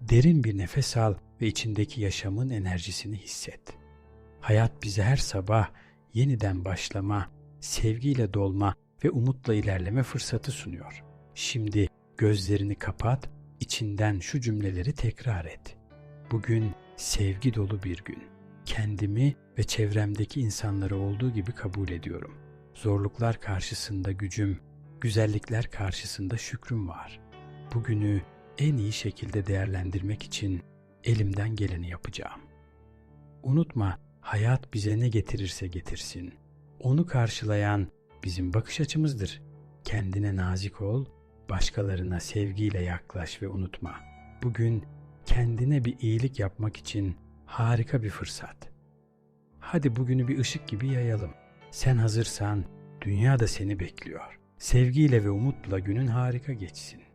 Derin bir nefes al ve içindeki yaşamın enerjisini hisset. Hayat bize her sabah yeniden başlama, sevgiyle dolma ve umutla ilerleme fırsatı sunuyor. Şimdi gözlerini kapat, içinden şu cümleleri tekrar et. Bugün sevgi dolu bir gün. Kendimi ve çevremdeki insanları olduğu gibi kabul ediyorum. Zorluklar karşısında gücüm, güzellikler karşısında şükrüm var. Bugünü en iyi şekilde değerlendirmek için elimden geleni yapacağım. Unutma, hayat bize ne getirirse getirsin. Onu karşılayan bizim bakış açımızdır. Kendine nazik ol, başkalarına sevgiyle yaklaş ve unutma. Bugün kendine bir iyilik yapmak için harika bir fırsat. Hadi bugünü bir ışık gibi yayalım. Sen hazırsan dünya da seni bekliyor. Sevgiyle ve umutla günün harika geçsin.